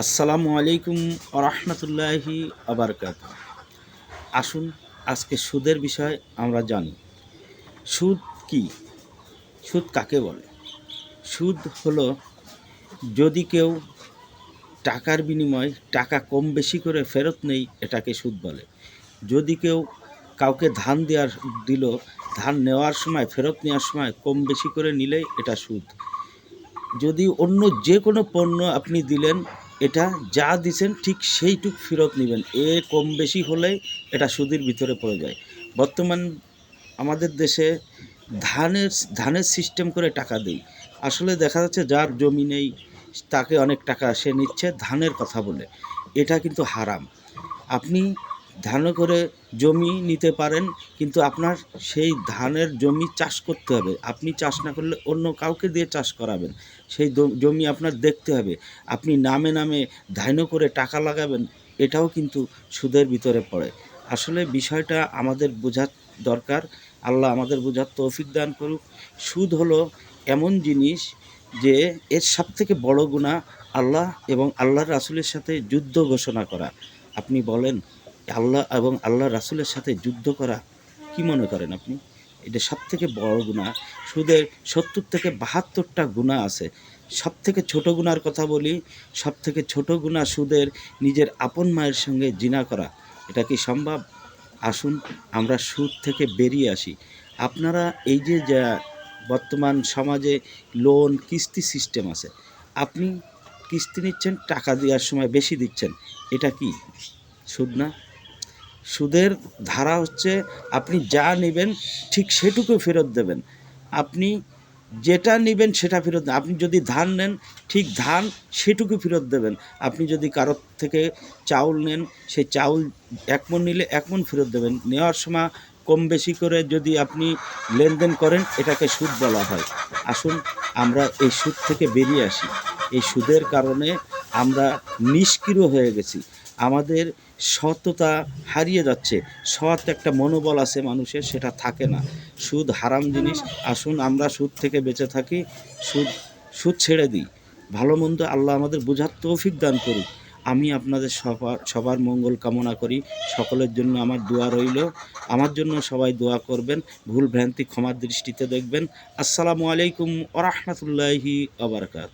আসসালামু আলাইকুম রহমতুল্লাহি আবরকাত আসুন, আজকে সুদের বিষয় আমরা জানি। সুদ কি? সুদ কাকে বলে? সুদ হলো যদি কেউ টাকার বিনিময়ে টাকা কম বেশি করে ফেরত নেই, এটাকে সুদ বলে। যদি কেউ কাউকে ধান দেওয়ার দিল, ধান নেওয়ার সময়, ফেরত নেওয়ার সময় কম বেশি করে নিলেই এটা সুদ। যদি অন্য যে কোনো পণ্য আপনি দিলেন এটা যা দিছেন ঠিক সেইটুক ফেরত নেবেন। এ কম বেশি হলে এটা সুদের ভিতরে পড়ে যায়। বর্তমান আমাদের দেশে ধানের ধানের সিস্টেম করে টাকা দেই। আসলে দেখা যাচ্ছে যার জমি নেই, তাকে অনেক টাকা সে নিচ্ছে, ধানের কথা বলে। এটা কিন্তু হারাম। আপনি ধান করে জমি নিতে পারেন, কিন্তু আপনার সেই ধানের জমি চাষ করতে হবে। আপনি চাষ না করলে অন্য কাউকে দিয়ে চাষ করাবেন। সেই জমি আপনার দেখতে হবে। আপনি নামে নামে ধান্য করে টাকা লাগাবেন, এটাও কিন্তু সুদের ভিতরে পড়ে। আসলে বিষয়টা আমাদের বোঝার দরকার। আল্লাহ আমাদের বোঝার তৌফিক দান করুক। সুদ হলো এমন জিনিস যে এর সব থেকে বড় গুণা আল্লাহ এবং আল্লাহর রাসুলের সাথে যুদ্ধ ঘোষণা করা। আপনি বলেন আল্লাহ এবং আল্লাহ রাসুলের সাথে যুদ্ধ করা কি মনে করেন আপনি? এটা সব থেকে বড় গুণা সুদের সত্তর থেকে বাহাত্তরটা গুণা আছে। সব থেকে ছোটো গুণার কথা বলি সব থেকে ছোটো গুণা সুদের নিজের আপন মায়ের সঙ্গে জিনা করা। এটা কি সম্ভব? আসুন, আমরা সুদ থেকে বেরিয়ে আসি। আপনারা এই যে, যা বর্তমান সমাজে লোন কিস্তি সিস্টেম আছে, আপনি কিস্তি নিচ্ছেন, টাকা দেওয়ার সময় বেশি দিচ্ছেন, এটা কি সুদ না? সুদের ধারা হচ্ছে আপনি যা নেবেন ঠিক সেটুকু ফেরত দেবেন। আপনি যেটা নেবেন সেটা ফেরত আপনি যদি ধান নেন, ঠিক ধান সেটুকু ফেরত দেবেন। আপনি যদি কারোর থেকে চাউল নেন, সেই চাউল এক মন নিলে এক মন ফেরত দেবেন। নেওয়ার সময় কম বেশি করে যদি আপনি লেনদেন করেন, এটাকে সুদ বলা হয়। আসুন, আমরা এই সুদ থেকে বেরিয়ে আসি। এই সুদের কারণে আমরা নিষ্ক্রিয় হয়ে গেছি। আমাদের সততা হারিয়ে যাচ্ছে। সৎ একটা মনোবল আছে মানুষের, সেটা থাকে না। সুদ হারাম জিনিস। আসুন, আমরা সুদ থেকে বেঁচে থাকি, সুদ সুদ ছেড়ে দিই। ভালো মন্দ আল্লাহ আমাদের বোঝার তৌফিক দান করুক। আমি আপনাদের সবার সবার মঙ্গল কামনা করি। সকলের জন্য আমার দোয়া রইল। আমার জন্য সবাই দোয়া করবেন। ভুল ভ্রান্তি ক্ষমার দৃষ্টিতে দেখবেন। আসসালামু আলাইকুম ওরহমতুল্লাহি আবরকাত